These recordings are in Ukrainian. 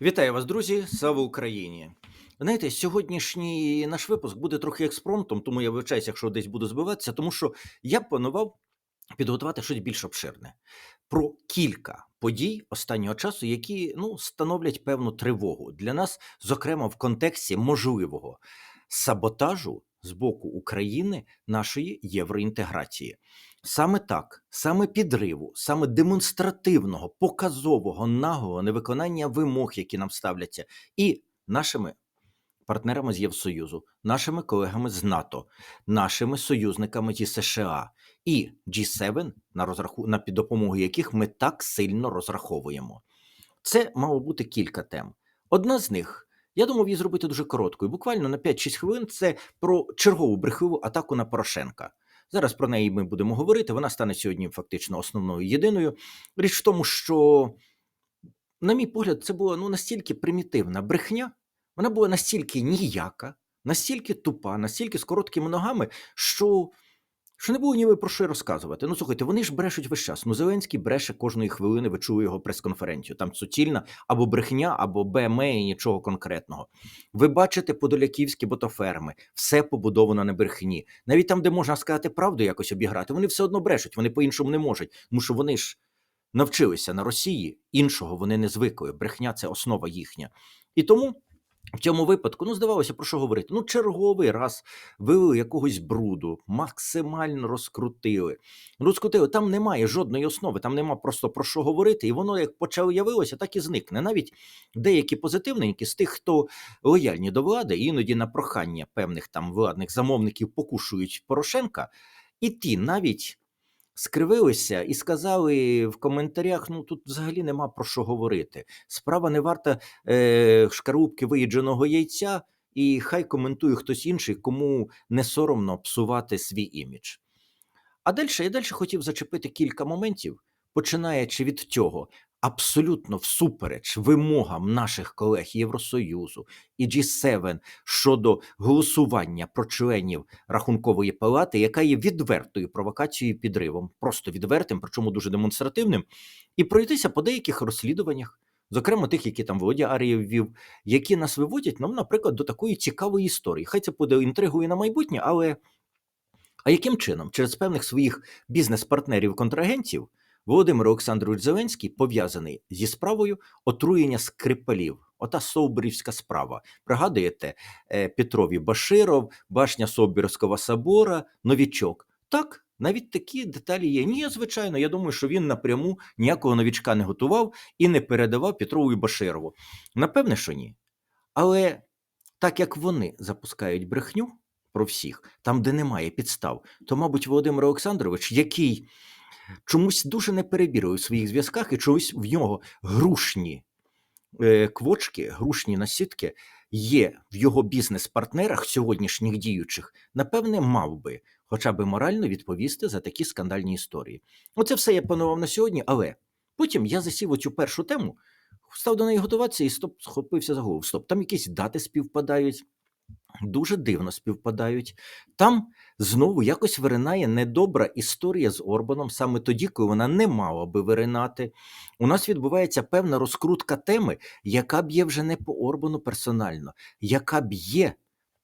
Вітаю вас, друзі! Слава Україні! Знаєте, сьогоднішній наш випуск буде трохи експромтом, тому я вибачаюся, якщо десь буду збиватися, тому що я планував підготувати щось більш обширне про кілька подій останнього часу, які ну становлять певну тривогу для нас, зокрема в контексті можливого саботажу з боку України нашої євроінтеграції. Саме так, саме підриву, саме демонстративного, показового, наглого невиконання вимог, які нам ставляться, і нашими партнерами з Євсоюзу, нашими колегами з НАТО, нашими союзниками зі США і G7, на розраху на під допомогу яких ми так сильно розраховуємо. Це мало бути кілька тем. Одна з них. Я думав її зробити дуже короткою, буквально на 5-6 хвилин. Це про чергову брехливу атаку на Порошенка. Зараз про неї ми будемо говорити. Вона стане сьогодні фактично основною єдиною. Річ в тому, що, на мій погляд, це була ну настільки примітивна брехня, вона була настільки ніяка, настільки тупа, настільки з короткими ногами, що. Що не було ніби про що розказувати. Ну слухайте, вони ж брешуть весь час. Ну Зеленський бреше кожної хвилини, ви чули його прес-конференцію. Там суцільна або брехня, або БМЕ і нічого конкретного. Ви бачите подоляківські ботоферми, все побудовано на брехні. Навіть там, де можна сказати правду, якось обіграти, вони все одно брешуть, вони по-іншому не можуть. Тому що вони ж навчилися на Росії, іншого вони не звикли. Брехня це основа їхня. І тому. В цьому випадку, ну, здавалося, про що говорити? Ну, черговий раз вивели якогось бруду, максимально розкрутили. Розкрутили, там немає жодної основи, там нема просто про що говорити, і воно як почало явилося, так і зникне. Навіть деякі позитивненькі з тих, хто лояльні до влади, іноді на прохання певних там владних замовників покушують Порошенка, і ті навіть скривилися і сказали в коментарях: ну тут взагалі нема про що говорити. Справа не варта е, шкарубки виїдженого яйця, і хай коментує хтось інший, кому не соромно псувати свій імідж. А далі я далі хотів зачепити кілька моментів, починаючи від цього. Абсолютно всупереч вимогам наших колег Євросоюзу і G7 щодо голосування про членів рахункової палати, яка є відвертою провокацією підривом, просто відвертим, причому дуже демонстративним, і пройтися по деяких розслідуваннях, зокрема тих, які там Володя Арієв ввів, які нас виводять, ну, наприклад, до такої цікавої історії. Хай це буде інтригою на майбутнє, але а яким чином через певних своїх бізнес-партнерів-контрагентів Володимир Олександрович Зеленський пов'язаний зі справою отруєння скрипалів. Ота Совбрівська справа. Пригадуєте е, Петрові Баширов, башня Собірського собора, новічок. Так, навіть такі деталі є. Ні, звичайно, я думаю, що він напряму ніякого новічка не готував і не передавав Петрову і Баширову. Напевне, що ні. Але так як вони запускають брехню про всіх, там, де немає підстав, то, мабуть, Володимир Олександрович, який чомусь дуже не перебірив у своїх зв'язках, і чомусь в нього грушні е, квочки, грушні насідки є в його бізнес-партнерах сьогоднішніх діючих, напевне, мав би хоча б морально відповісти за такі скандальні історії. Оце все я планував на сьогодні, але потім я засів оцю першу тему, став до неї готуватися і стоп, схопився за голову. Стоп, там якісь дати співпадають. Дуже дивно співпадають. Там знову якось виринає недобра історія з Орбаном, саме тоді, коли вона не мала би виринати. У нас відбувається певна розкрутка теми, яка б'є вже не по Орбану персонально, яка б'є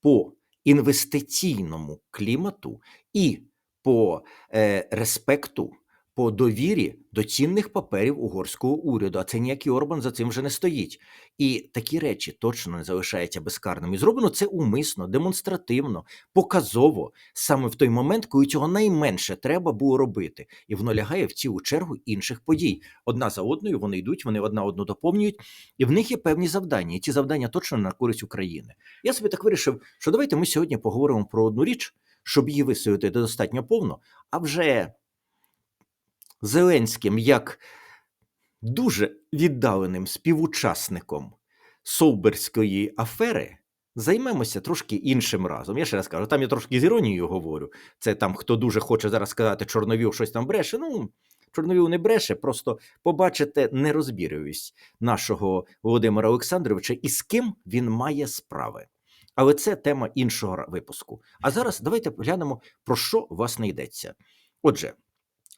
по інвестиційному клімату і по е, респекту. По довірі до цінних паперів угорського уряду, а це ніякий Орбан за цим вже не стоїть. І такі речі точно не залишаються безкарним. І зроблено це умисно, демонстративно, показово, саме в той момент, коли цього найменше треба було робити, і воно лягає в цілу чергу інших подій. Одна за одною вони йдуть, вони одна одну доповнюють, і в них є певні завдання. І ці завдання точно на користь України. Я собі так вирішив, що давайте ми сьогодні поговоримо про одну річ, щоб її висвітлити достатньо повно, а вже. Зеленським як дуже віддаленим співучасником Совберської афери займемося трошки іншим разом. Я ще раз кажу, там я трошки з іронією говорю. Це там, хто дуже хоче зараз сказати, Чорновіл щось там бреше. Ну, Чорновіл не бреше, просто побачите нерозбірливість нашого Володимира Олександровича і з ким він має справи. Але це тема іншого випуску. А зараз давайте поглянемо, про що власне йдеться. Отже.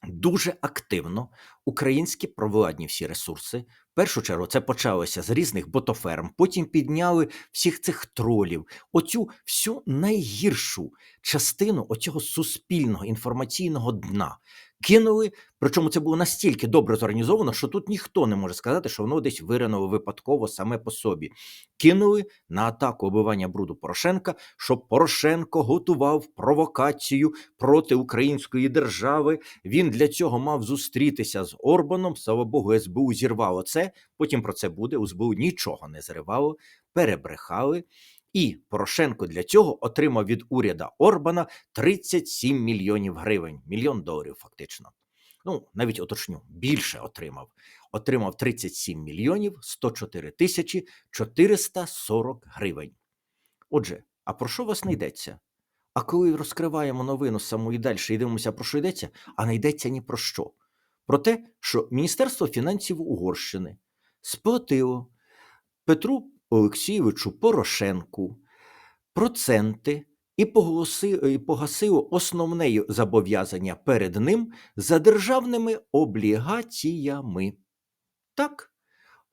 Дуже активно українські провладні всі ресурси першу чергу це почалося з різних ботоферм, потім підняли всіх цих тролів, оцю всю найгіршу частину оцього суспільного інформаційного дна. Кинули, причому це було настільки добре зорганізовано, що тут ніхто не може сказати, що воно десь виринуло випадково саме по собі. Кинули на атаку обивання бруду Порошенка, щоб Порошенко готував провокацію проти української держави. Він для цього мав зустрітися з Орбаном. Слава Богу, СБУ зірвало це. Потім про це буде. У СБУ нічого не зривало, перебрехали. І Порошенко для цього отримав від уряда Орбана 37 мільйонів гривень, мільйон доларів, фактично. Ну, навіть уточню, більше отримав. Отримав 37 мільйонів 104 тисячі 440 гривень. Отже, а про що вас не йдеться? А коли розкриваємо новину саму і далі і дивимося, про що йдеться, а не йдеться ні про що. Про те, що Міністерство фінансів Угорщини сплатило Петру Олексійовичу Порошенку проценти і погасило основне зобов'язання перед ним за державними облігаціями. Так,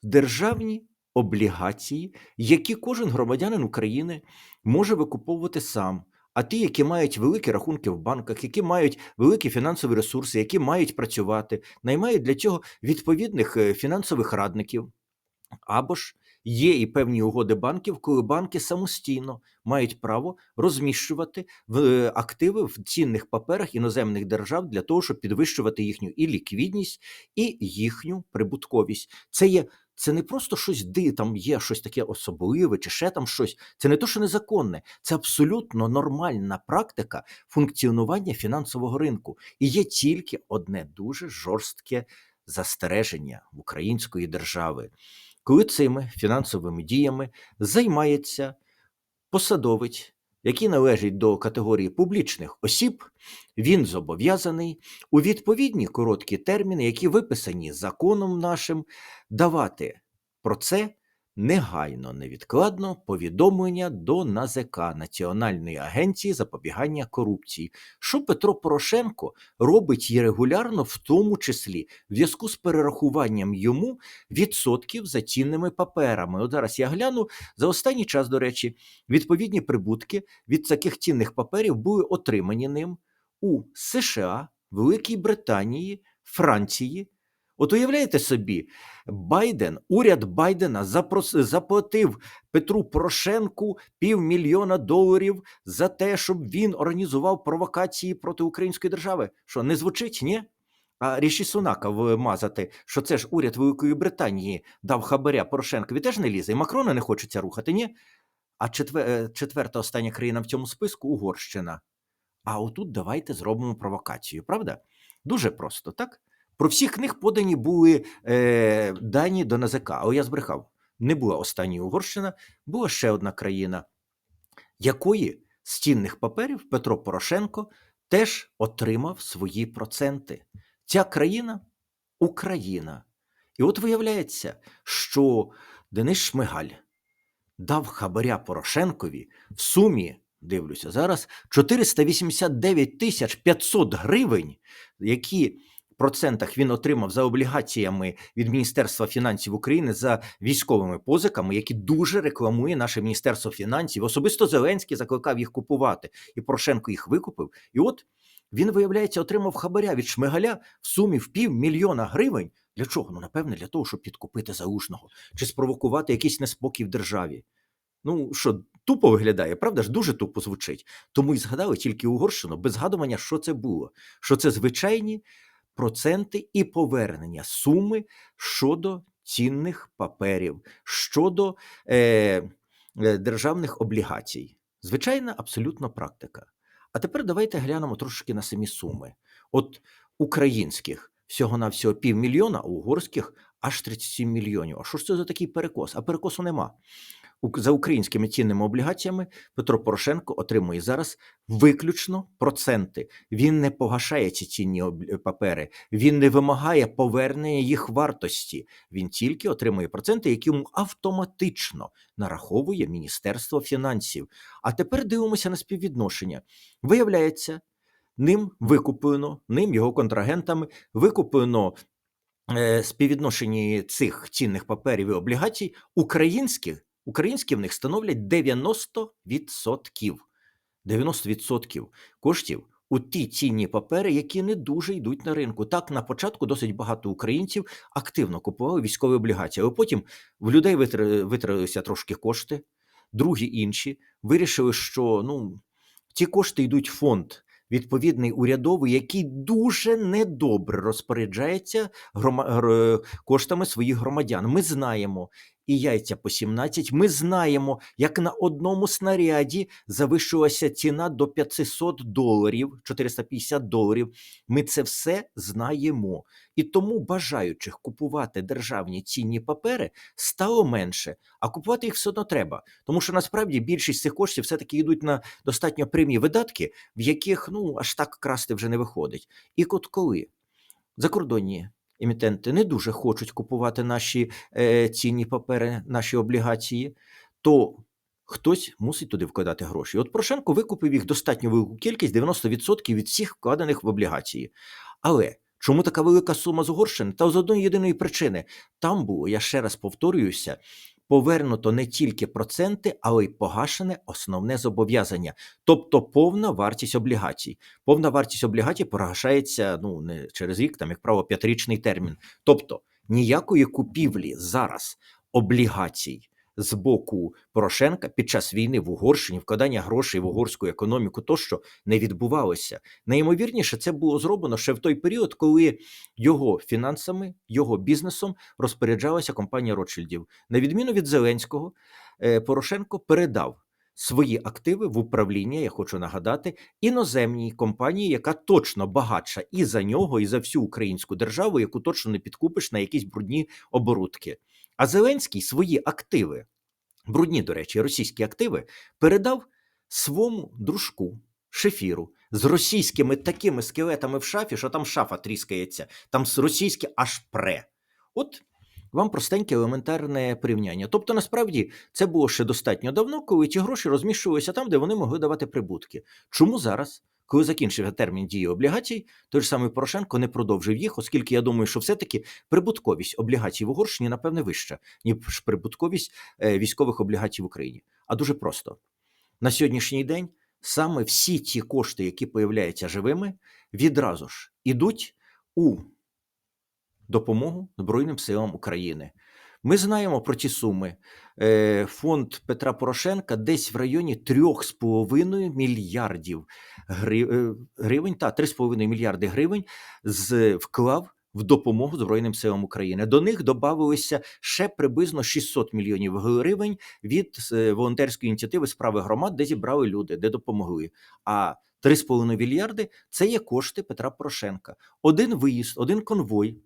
державні облігації, які кожен громадянин України може викуповувати сам. А ті, які мають великі рахунки в банках, які мають великі фінансові ресурси, які мають працювати, наймають для цього відповідних е, фінансових радників. Або ж є і певні угоди банків, коли банки самостійно мають право розміщувати в е, активи в цінних паперах іноземних держав для того, щоб підвищувати їхню і ліквідність, і їхню прибутковість. Це є. Це не просто щось ди, там є щось таке особливе, чи ще там щось. Це не то, що незаконне, це абсолютно нормальна практика функціонування фінансового ринку. І є тільки одне дуже жорстке застереження в української держави коли цими фінансовими діями займається посадовець, який належить до категорії публічних осіб, він зобов'язаний у відповідні короткі терміни, які виписані законом нашим, давати про це негайно, невідкладно повідомлення до НАЗК Національної агенції запобігання корупції, що Петро Порошенко робить і регулярно, в тому числі в зв'язку з перерахуванням йому відсотків за цінними паперами. От зараз я гляну за останній час, до речі, відповідні прибутки від таких цінних паперів були отримані ним у США, Великій Британії, Франції. От уявляєте собі, Байден, уряд Байдена заплатив Петру Порошенку півмільйона доларів за те, щоб він організував провокації проти української держави. Що не звучить, ні? А Ріші Сунака вмазати, що це ж уряд Великої Британії дав хабаря Порошенкові теж не лізе, і Макрона не хочеться рухати, ні? А четвер, е, четверта остання країна в цьому списку Угорщина. А отут давайте зробимо провокацію, правда? Дуже просто, так? Про всіх них подані були е, дані до НАЗК. Але я збрехав. Не була остання Угорщина, була ще одна країна, якої з цінних паперів Петро Порошенко теж отримав свої проценти. Ця країна Україна. І от виявляється, що Денис Шмигаль дав хабаря Порошенкові в сумі, дивлюся зараз, 489 тисяч 500 гривень, які процентах він отримав за облігаціями від Міністерства фінансів України за військовими позиками, які дуже рекламує наше Міністерство фінансів. Особисто Зеленський закликав їх купувати, і Порошенко їх викупив. І от він, виявляється, отримав хабаря від Шмигаля в сумі в півмільйона гривень. Для чого? Ну, напевне, для того, щоб підкупити залужного чи спровокувати якийсь неспокій в державі. Ну що, тупо виглядає, правда ж дуже тупо звучить. Тому і згадали тільки Угорщину без згадування, що це було. Що це звичайні проценти і повернення суми щодо цінних паперів, щодо е, е, державних облігацій. Звичайна абсолютно практика. А тепер давайте глянемо трошки на самі суми. От українських всього-навсього півмільйона, а угорських аж 37 мільйонів. А що ж це за такий перекос? А перекосу нема. За українськими цінними облігаціями Петро Порошенко отримує зараз виключно проценти. Він не погашає ці цінні папери, він не вимагає повернення їх вартості. Він тільки отримує проценти, які йому автоматично нараховує Міністерство фінансів. А тепер дивимося на співвідношення. Виявляється, ним викуплено, ним його контрагентами викуплено е, співвідношенні цих цінних паперів і облігацій українські, українські в них становлять 90%. 90% коштів у ті цінні папери, які не дуже йдуть на ринку. Так, на початку досить багато українців активно купували військові облігації, але потім в людей витр- витратилися трошки кошти, другі інші вирішили, що ну, ті кошти йдуть в фонд. Відповідний урядовий, який дуже недобре розпоряджається коштами своїх громадян. Ми знаємо і яйця по 17, Ми знаємо, як на одному снаряді завищилася ціна до 500 доларів, 450 доларів. Ми це все знаємо. І тому бажаючих купувати державні цінні папери стало менше, а купувати їх все одно треба. Тому що насправді більшість цих коштів все-таки йдуть на достатньо прямі видатки, в яких ну аж так красти вже не виходить. І от коли закордонні емітенти не дуже хочуть купувати наші е, цінні папери, наші облігації, то хтось мусить туди вкладати гроші. От Порошенко викупив їх достатньо велику кількість 90% від всіх вкладених в облігації. Але чому така велика сума з Угорщини? Та з одної єдиної причини там було, я ще раз повторююся. Повернуто не тільки проценти, але й погашене основне зобов'язання, тобто повна вартість облігацій. Повна вартість облігацій погашається ну не через рік, там як правило, п'ятирічний термін. Тобто ніякої купівлі зараз облігацій з боку Порошенка під час війни в Угорщині, вкладання грошей в угорську економіку, тощо не відбувалося. Найімовірніше, це було зроблено ще в той період, коли його фінансами, його бізнесом розпоряджалася компанія Ротшильдів. На відміну від Зеленського, е, Порошенко передав. Свої активи в управління, я хочу нагадати, іноземній компанії, яка точно багатша і за нього, і за всю українську державу, яку точно не підкупиш на якісь брудні оборудки. А Зеленський свої активи, брудні, до речі, російські активи, передав своєму дружку Шефіру з російськими такими скелетами в шафі, що там шафа тріскається, там російське аж пре. От вам простеньке елементарне порівняння. Тобто, насправді, це було ще достатньо давно, коли ті гроші розміщувалися там, де вони могли давати прибутки. Чому зараз? Коли закінчився термін дії облігацій, той ж самий Порошенко не продовжив їх, оскільки я думаю, що все-таки прибутковість облігацій в Угорщині, напевне, вища, ніж прибутковість е, військових облігацій в Україні. А дуже просто на сьогоднішній день саме всі ті кошти, які появляються живими, відразу ж ідуть у допомогу Збройним силам України. Ми знаємо про ті суми. Е, Фонд Петра Порошенка десь в районі 3,5 мільярдів е, гривень, та 3,5 мільярди гривень з вклав в допомогу Збройним силам України. До них додавалися ще приблизно 600 мільйонів гривень від е, волонтерської ініціативи справи громад, де зібрали люди, де допомогли. А 3,5 мільярди це є кошти Петра Порошенка. Один виїзд, один конвой,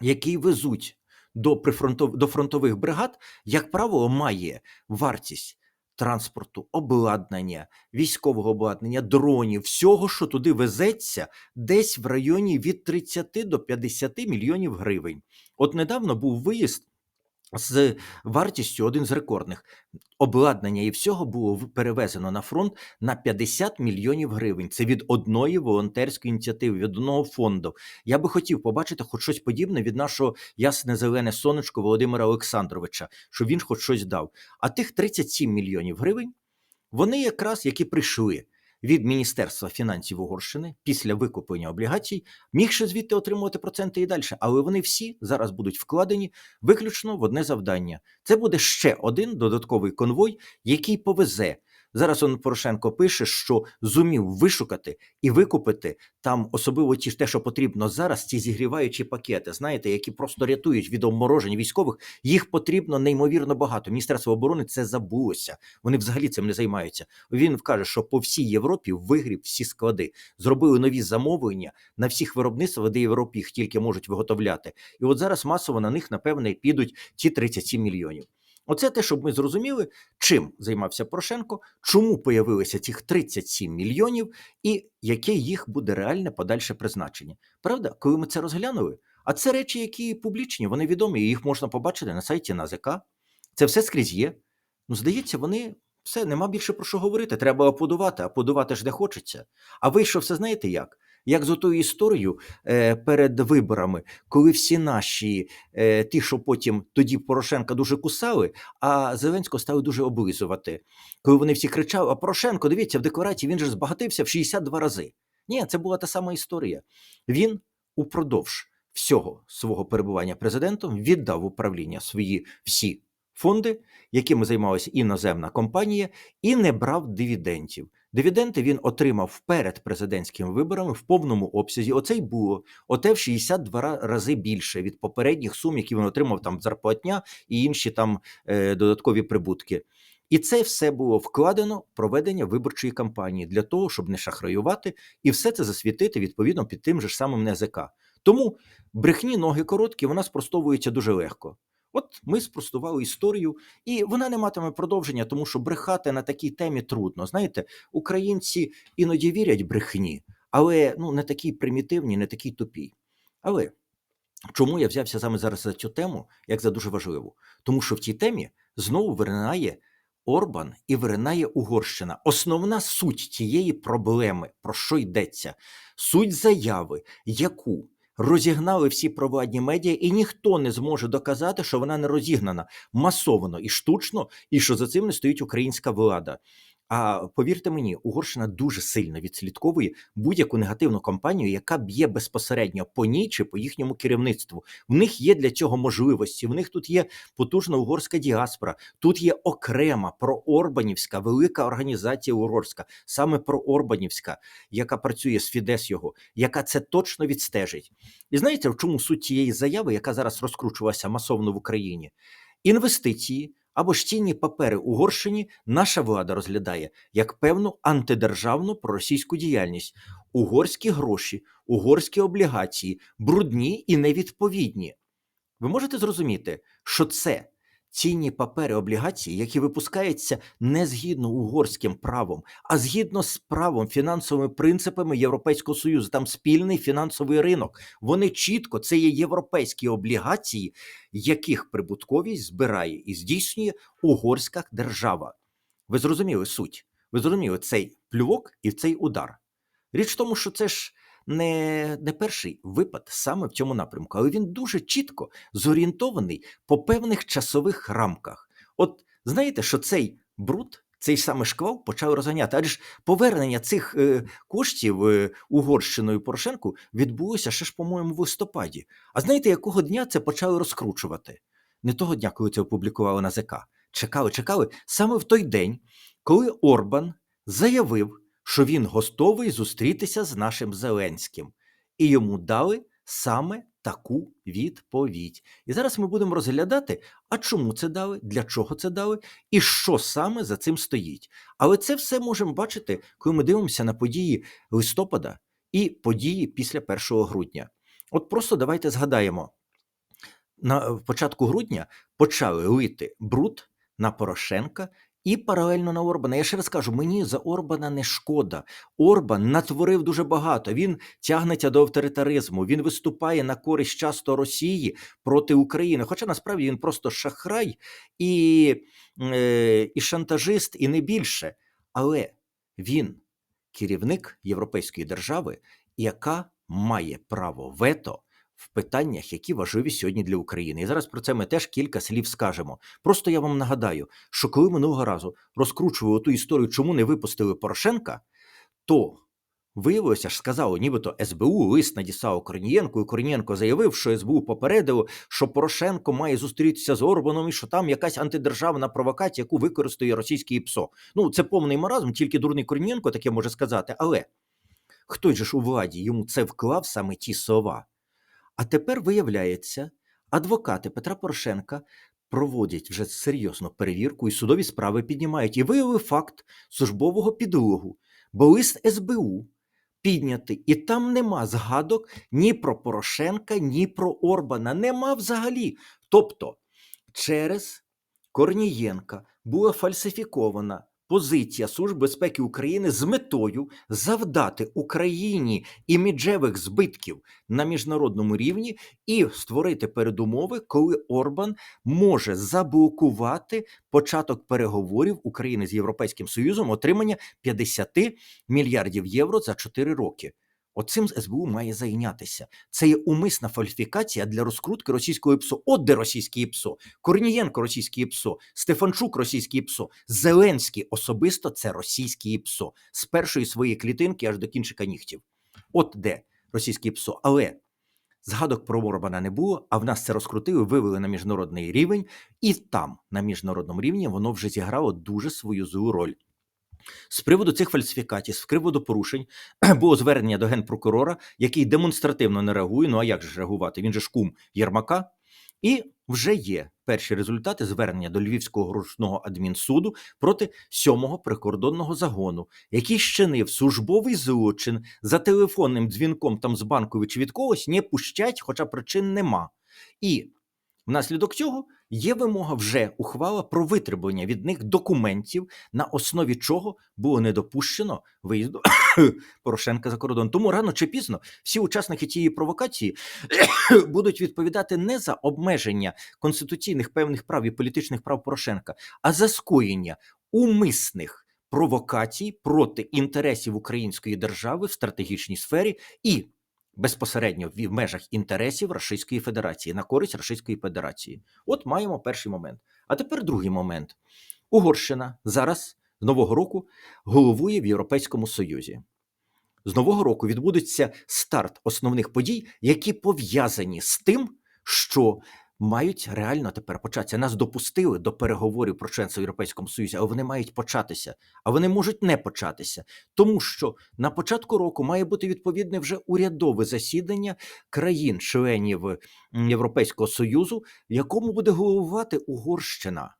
який везуть до прифронтов... до фронтових бригад, як правило, має вартість транспорту, обладнання, військового обладнання, дронів, всього, що туди везеться, десь в районі від 30 до 50 мільйонів гривень. От недавно був виїзд з вартістю один з рекордних. Обладнання і всього було перевезено на фронт на 50 мільйонів гривень. Це від одної волонтерської ініціативи, від одного фонду. Я би хотів побачити хоч щось подібне від нашого ясне зелене сонечко Володимира Олександровича, щоб він хоч щось дав. А тих 37 мільйонів гривень вони якраз які прийшли від Міністерства фінансів Угорщини після викуплення облігацій, мігши звідти отримувати проценти і далі. Але вони всі зараз будуть вкладені виключно в одне завдання. Це буде ще один додатковий конвой, який повезе. Зараз он Порошенко пише, що зумів вишукати і викупити там особливо ті ж те, що потрібно зараз, ці зігріваючі пакети, знаєте, які просто рятують від обморожень військових. Їх потрібно неймовірно багато. Міністерство оборони це забулося. Вони взагалі цим не займаються. Він вкаже, що по всій Європі вигріб всі склади, зробили нові замовлення на всіх виробництвах, де Європі їх тільки можуть виготовляти. І от зараз масово на них, напевне, підуть ті 37 мільйонів. Оце те, щоб ми зрозуміли, чим займався Порошенко, чому появилися цих 37 мільйонів, і яке їх буде реальне подальше призначення. Правда, коли ми це розглянули, а це речі, які публічні, вони відомі, і їх можна побачити на сайті НАЗК. Це все скрізь є. Ну, здається, вони все, нема більше про що говорити. Треба аплодувати, аплодувати ж де хочеться. А вийшов все знаєте як? Як з отою історією е, перед виборами, коли всі наші, е, ті, що потім тоді Порошенка дуже кусали, а Зеленського стали дуже облизувати. Коли вони всі кричали: А Порошенко, дивіться, в декларації він же збагатився в 62 рази. Ні, це була та сама історія. Він упродовж всього свого перебування президентом віддав управління свої всі фонди, якими займалася іноземна компанія, і не брав дивідендів. Дивіденди він отримав перед президентськими виборами в повному обсязі. Оце й було оте в 62 рази більше від попередніх сум, які він отримав там зарплатня і інші там е, додаткові прибутки. І це все було вкладено в проведення виборчої кампанії для того, щоб не шахраювати, і все це засвітити відповідно під тим же ж самим НЗК. Тому брехні ноги короткі, вона спростовується дуже легко. От ми спростували історію, і вона не матиме продовження, тому що брехати на такій темі трудно. Знаєте, українці іноді вірять брехні, але ну не такі примітивні, не такі тупі. Але чому я взявся саме зараз за цю тему, як за дуже важливу? Тому що в цій темі знову виринає Орбан і виринає Угорщина. Основна суть цієї проблеми, про що йдеться? Суть заяви, яку розігнали всі провладні медіа, і ніхто не зможе доказати, що вона не розігнана масовано і штучно, і що за цим не стоїть українська влада. А повірте мені, Угорщина дуже сильно відслідковує будь-яку негативну кампанію, яка б'є безпосередньо по ній чи по їхньому керівництву. В них є для цього можливості. В них тут є потужна угорська діаспора. Тут є окрема проорбанівська велика організація угорська, саме проорбанівська, яка працює з Фідес його, яка це точно відстежить. І знаєте, в чому суть цієї заяви, яка зараз розкручувалася масовно в Україні? Інвестиції або ж цінні папери Угорщині наша влада розглядає як певну антидержавну проросійську діяльність. Угорські гроші, угорські облігації, брудні і невідповідні. Ви можете зрозуміти, що це цінні папери облігації, які випускаються не згідно угорським правом, а згідно з правом фінансовими принципами Європейського Союзу. Там спільний фінансовий ринок. Вони чітко це є європейські облігації, яких прибутковість збирає і здійснює угорська держава. Ви зрозуміли суть? Ви зрозуміли цей плювок і цей удар. Річ в тому, що це ж не, не перший випад саме в цьому напрямку, але він дуже чітко зорієнтований по певних часових рамках. От знаєте, що цей бруд, цей саме шквал почав розганяти, адже ж повернення цих е, коштів е, Угорщиною Порошенку відбулося ще ж, по-моєму, в листопаді. А знаєте, якого дня це почали розкручувати? Не того дня, коли це опублікували на ЗК. Чекали, чекали саме в той день, коли Орбан заявив, що він готовий зустрітися з нашим Зеленським, і йому дали саме таку відповідь. І зараз ми будемо розглядати, а чому це дали, для чого це дали, і що саме за цим стоїть. Але це все можемо бачити, коли ми дивимося на події листопада і події після 1 грудня. От просто давайте згадаємо. На початку грудня почали лити бруд на Порошенка і паралельно на Орбана. Я ще раз кажу, мені за Орбана не шкода. Орбан натворив дуже багато. Він тягнеться до авторитаризму. Він виступає на користь часто Росії проти України. Хоча насправді він просто шахрай і, е, і шантажист, і не більше. Але він керівник європейської держави, яка має право вето в питаннях, які важливі сьогодні для України. І зараз про це ми теж кілька слів скажемо. Просто я вам нагадаю, що коли минулого разу розкручували ту історію, чому не випустили Порошенка, то виявилося ж сказало, нібито СБУ лист надіслав Корнієнку, і Корнієнко заявив, що СБУ попередило, що Порошенко має зустрітися з Орбаном і що там якась антидержавна провокація, яку використає російський ПСО. Ну це повний маразм, тільки дурний Корнієнко таке може сказати. Але хтось же ж у владі йому це вклав саме ті слова. А тепер виявляється, адвокати Петра Порошенка проводять вже серйозну перевірку і судові справи піднімають і виявили факт службового підлогу, бо лист СБУ піднятий, і там нема згадок ні про Порошенка, ні про Орбана. Нема взагалі. Тобто, через Корнієнка була фальсифікована позиція Служби безпеки України з метою завдати Україні іміджевих збитків на міжнародному рівні і створити передумови, коли Орбан може заблокувати початок переговорів України з Європейським Союзом отримання 50 мільярдів євро за 4 роки. Оцим СБУ має зайнятися. Це є умисна фальсифікація для розкрутки російського ІПСО. От де російське ІПСО, Корнієнко російське ІПСО, Стефанчук російське ІПСО, Зеленський особисто це російське ІПСО з першої своєї клітинки аж до кінчика нігтів. От де російське ПСО. Але згадок про Орбана не було, а в нас це розкрутили, вивели на міжнародний рівень, і там, на міжнародному рівні, воно вже зіграло дуже свою злу роль. З приводу цих фальсифікацій, з приводу порушень, було звернення до генпрокурора, який демонстративно не реагує. Ну а як ж реагувати? Він же ж кум Єрмака. І вже є перші результати звернення до Львівського окружного адмінсуду проти сьомого прикордонного загону, який щинив службовий злочин за телефонним дзвінком там з банкові чи від когось, не пущать, хоча причин нема. І внаслідок цього є вимога вже ухвала про витребування від них документів, на основі чого було не допущено виїзду Порошенка за кордон. Тому рано чи пізно всі учасники тієї провокації будуть відповідати не за обмеження конституційних певних прав і політичних прав Порошенка, а за скоєння умисних провокацій проти інтересів української держави в стратегічній сфері і безпосередньо в межах інтересів Російської Федерації на користь Російської Федерації. От маємо перший момент. А тепер другий момент. Угорщина зараз з нового року головує в Європейському Союзі. З нового року відбудеться старт основних подій, які пов'язані з тим, що мають реально тепер початися. Нас допустили до переговорів про членство в Європейському Союзі, але вони мають початися, а вони можуть не початися, тому що на початку року має бути відповідне вже урядове засідання країн-членів Європейського Союзу, в якому буде головувати Угорщина.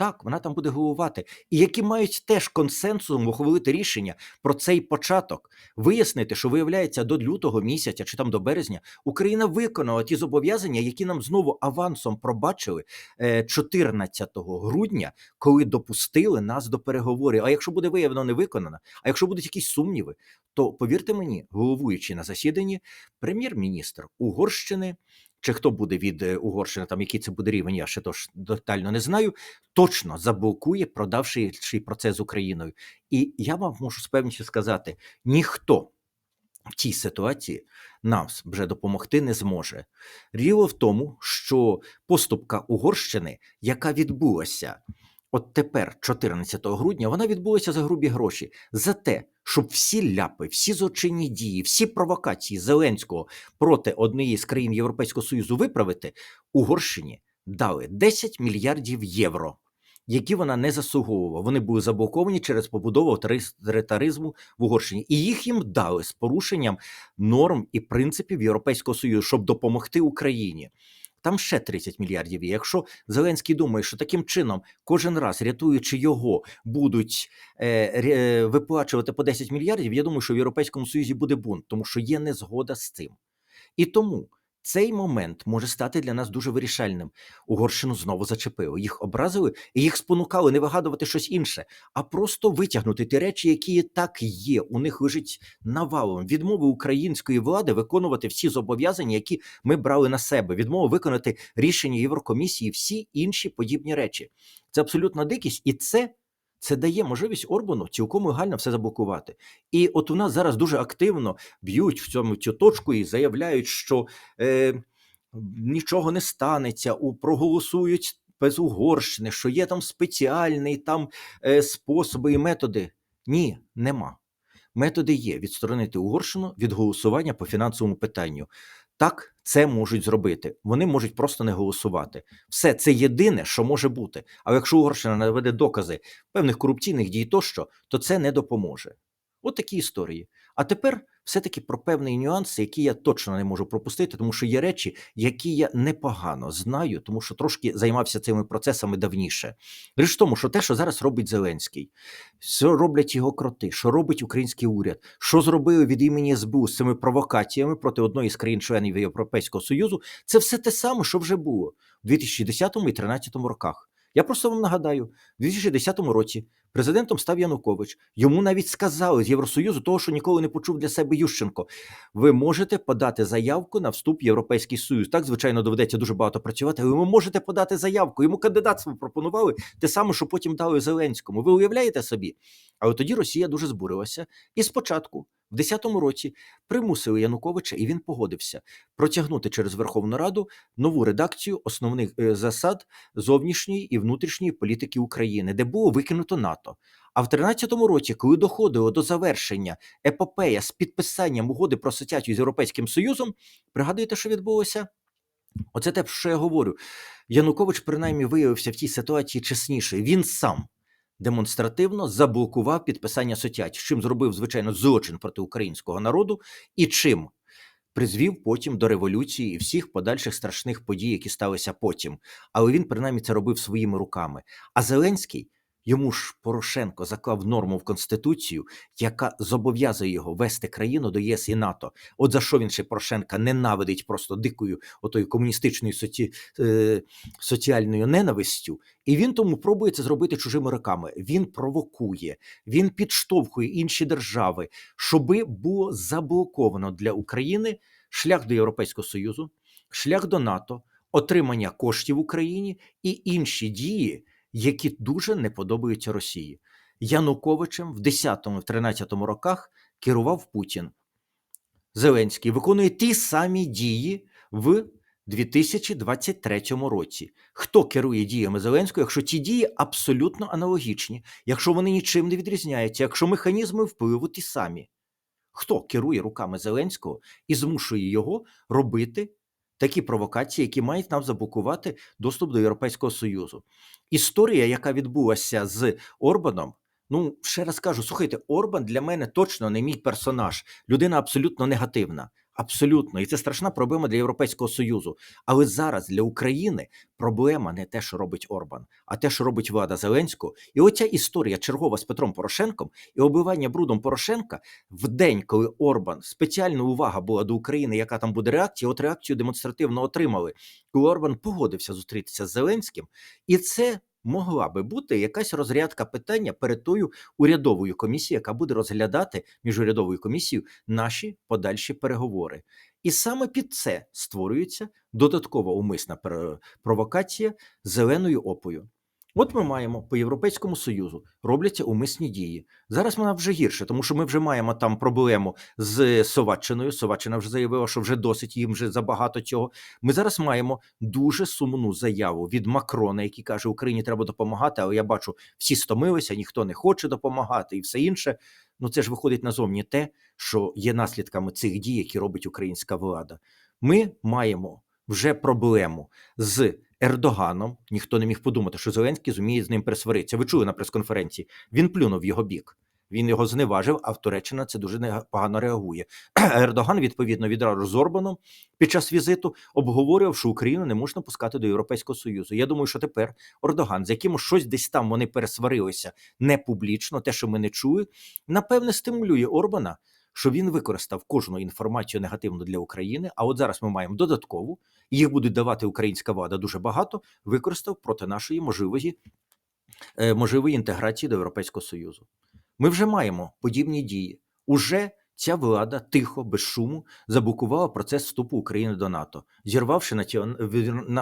Так, вона там буде головувати, і які мають теж консенсусом ухвалити рішення про цей початок, вияснити, що виявляється до лютого місяця чи там до березня Україна виконала ті зобов'язання, які нам знову авансом пробачили е, 14 грудня, коли допустили нас до переговорів. А якщо буде виявлено не виконано, а якщо будуть якісь сумніви, то повірте мені, головуючи на засіданні, прем'єр-міністр Угорщини. Чи хто буде від е, Угорщини, там який це буде рівень, я ще тож детально не знаю. Точно заблокує, продавши процес з Україною. І я вам можу з певністю сказати: ніхто в цій ситуації нам вже допомогти не зможе. Ріло в тому, що поступка Угорщини, яка відбулася от тепер, 14 грудня, вона відбулася за грубі гроші за те, щоб всі ляпи, всі злочинні дії, всі провокації Зеленського проти однієї з країн Європейського Союзу виправити, Угорщині дали 10 мільярдів євро. Які вона не заслуговувала, вони були заблоковані через побудову авторитаризму в Угорщині, і їх їм дали з порушенням норм і принципів Європейського союзу, щоб допомогти Україні. Там ще 30 мільярдів. є. Якщо Зеленський думає, що таким чином кожен раз, рятуючи його, будуть е, ре- виплачувати по 10 мільярдів, я думаю, що в Європейському Союзі буде бунт, тому що є незгода з цим. І тому цей момент може стати для нас дуже вирішальним. Угорщину знову зачепили, їх образили і їх спонукали не вигадувати щось інше, а просто витягнути ті речі, які так є. У них лежить навалом відмови української влади виконувати всі зобов'язання, які ми брали на себе, відмови виконати рішення Єврокомісії, всі інші подібні речі. Це абсолютно дикість, і це. Це дає можливість Орбану цілком легально все заблокувати. І от у нас зараз дуже активно б'ють в цьому цю точку і заявляють, що е, нічого не станеться, у проголосують без Угорщини, що є там спеціальний там е, способи і методи. Ні, нема. Методи є відсторонити Угорщину від голосування по фінансовому питанню. Так, це можуть зробити. Вони можуть просто не голосувати. Все це єдине, що може бути. Але якщо Угорщина наведе докази певних корупційних дій тощо, то це не допоможе. От такі історії. А тепер все-таки про певний нюанс, який я точно не можу пропустити, тому що є речі, які я непогано знаю, тому що трошки займався цими процесами давніше. Річ в тому, що те, що зараз робить Зеленський, що роблять його кроти, що робить український уряд, що зробили від імені СБУ з цими провокаціями проти одної з країн-членів Європейського Союзу, це все те саме, що вже було у 2010 і 2013 роках. Я просто вам нагадаю, у 2010 році президентом став Янукович. Йому навіть сказали з Євросоюзу, того, що ніколи не почув для себе Ющенко. Ви можете подати заявку на вступ в Європейський Союз. Так, звичайно, доведеться дуже багато працювати, але ви можете подати заявку. Йому кандидатство пропонували те саме, що потім дали Зеленському. Ви уявляєте собі? Але тоді Росія дуже збурилася і спочатку В 10-му році примусили Януковича, і він погодився протягнути через Верховну Раду нову редакцію основних е, засад зовнішньої і внутрішньої політики України, де було викинуто НАТО. А в 13-му році, коли доходило до завершення епопея з підписанням угоди про асоціацію з Європейським Союзом, пригадуєте, що відбулося? Оце те, що я говорю. Янукович принаймні виявився в тій ситуації чесніший. Він сам демонстративно заблокував підписання асоціації, чим зробив, звичайно, злочин проти українського народу, і чим призвів потім до революції і всіх подальших страшних подій, які сталися потім. Але він принаймні це робив своїми руками. А Зеленський. Йому ж Порошенко заклав норму в конституцію, яка зобов'язує його вести країну до ЄС і НАТО. От за що він ще Порошенка ненавидить просто дикою отою комуністичною соці... е... соціальною ненавистю, і він тому пробує це зробити чужими руками. Він провокує, він підштовхує інші держави, щоби було заблоковано для України шлях до Європейського Союзу, шлях до НАТО, отримання коштів в Україні і інші дії які дуже не подобаються Росії. Януковичем в 10-13 роках керував Путін. Зеленський виконує ті самі дії в 2023 році. Хто керує діями Зеленського, якщо ті дії абсолютно аналогічні, якщо вони нічим не відрізняються, якщо механізми впливу ті самі? Хто керує руками Зеленського і змушує його робити такі провокації, які мають нам заблокувати доступ до Європейського Союзу. Історія, яка відбулася з Орбаном. Ну, ще раз кажу, слухайте, Орбан для мене точно не мій персонаж, людина абсолютно негативна. Абсолютно, і це страшна проблема для Європейського союзу. Але зараз для України проблема не те, що робить Орбан, а те, що робить влада Зеленського. І оця історія чергова з Петром Порошенком і оббивання брудом Порошенка в день, коли Орбан спеціальна увага була до України, яка там буде реакція. От реакцію демонстративно отримали, коли Орбан погодився зустрітися з Зеленським, і це могла би бути якась розрядка питання перед тою урядовою комісією, яка буде розглядати міжурядовою комісією наші подальші переговори. І саме під це створюється додаткова умисна провокація зеленою опою. От ми маємо по Європейському Союзу робляться умисні дії. Зараз вона вже гірше, тому що ми вже маємо там проблему з Соваччиною. Соваччина вже заявила, що вже досить їм вже забагато цього. Ми зараз маємо дуже сумну заяву від Макрона, який каже, Україні треба допомагати. Але я бачу, всі стомилися, ніхто не хоче допомагати, і все інше. Ну це ж виходить назовні те, що є наслідками цих дій, які робить українська влада. Ми маємо вже проблему з. Ердоганом ніхто не міг подумати, що Зеленський зуміє з ним пересваритися. Ви чули на прес-конференції? Він плюнув його бік. Він його зневажив, а в Туреччина це дуже погано реагує. Ердоган, відповідно, відразу з Орбаном під час візиту обговорював, що Україну не можна пускати до Європейського Союзу. Я думаю, що тепер Ердоган, з яким щось десь там вони пересварилися не публічно, те, що ми не чули, напевне, стимулює Орбана, що він використав кожну інформацію негативну для України. А от зараз ми маємо додаткову, їх будуть давати українська влада дуже багато. Використав проти нашої можливості е, можливої інтеграції до Європейського Союзу. Ми вже маємо подібні дії. Уже ця влада тихо, без шуму заблокувала процес вступу України до НАТО, зірвавши націон...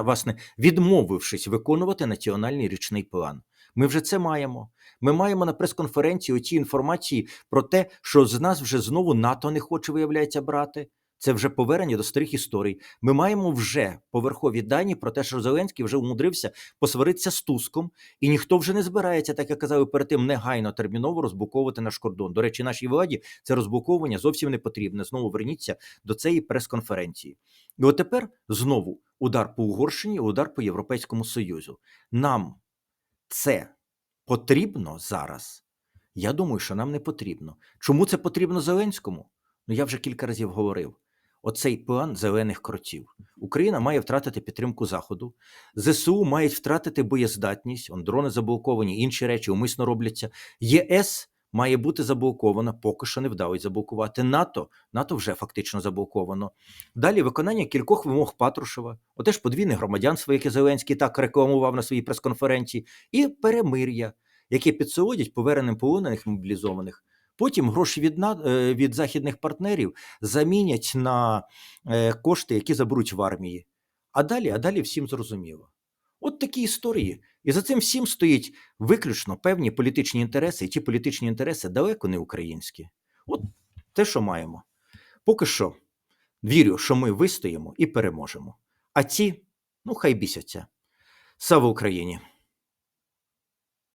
власне, відмовившись виконувати національний річний план. Ми вже це маємо. Ми маємо на прес-конференції оці інформації про те, що з нас вже знову НАТО не хоче, виявляється, брати. Це вже повернення до старих історій. Ми маємо вже поверхові дані про те, що Зеленський вже умудрився посваритися з Туском, і ніхто вже не збирається, так як казали перед тим, негайно терміново розблоковувати наш кордон. До речі, нашій владі це розблоковування зовсім не потрібне. Знову верніться до цієї прес-конференції. І от тепер знову удар по Угорщині, удар по Європейському Союзу. Нам це потрібно зараз? Я думаю, що нам не потрібно. Чому це потрібно Зеленському? Ну я вже кілька разів говорив. Оцей план зелених кротів. Україна має втратити підтримку Заходу, ЗСУ мають втратити боєздатність, он дрони заблоковані, інші речі умисно робляться. ЄС має бути заблоковано, поки що не вдалося заблокувати. НАТО НАТО вже фактично заблоковано. Далі виконання кількох вимог Патрушева, отеж подвійне громадянство, яке Зеленський так рекламував на своїй прес-конференції, і перемир'я, яке підсолодять повереним полонених мобілізованих. Потім гроші від е, від західних партнерів замінять на е, кошти, які заберуть в армії. А далі, а далі всім зрозуміло. От такі історії. І за цим всім стоїть виключно певні політичні інтереси, і ті політичні інтереси далеко не українські. От те, що маємо. Поки що вірю, що ми вистоїмо і переможемо. А ці, ну хай бісяться. Слава Україні!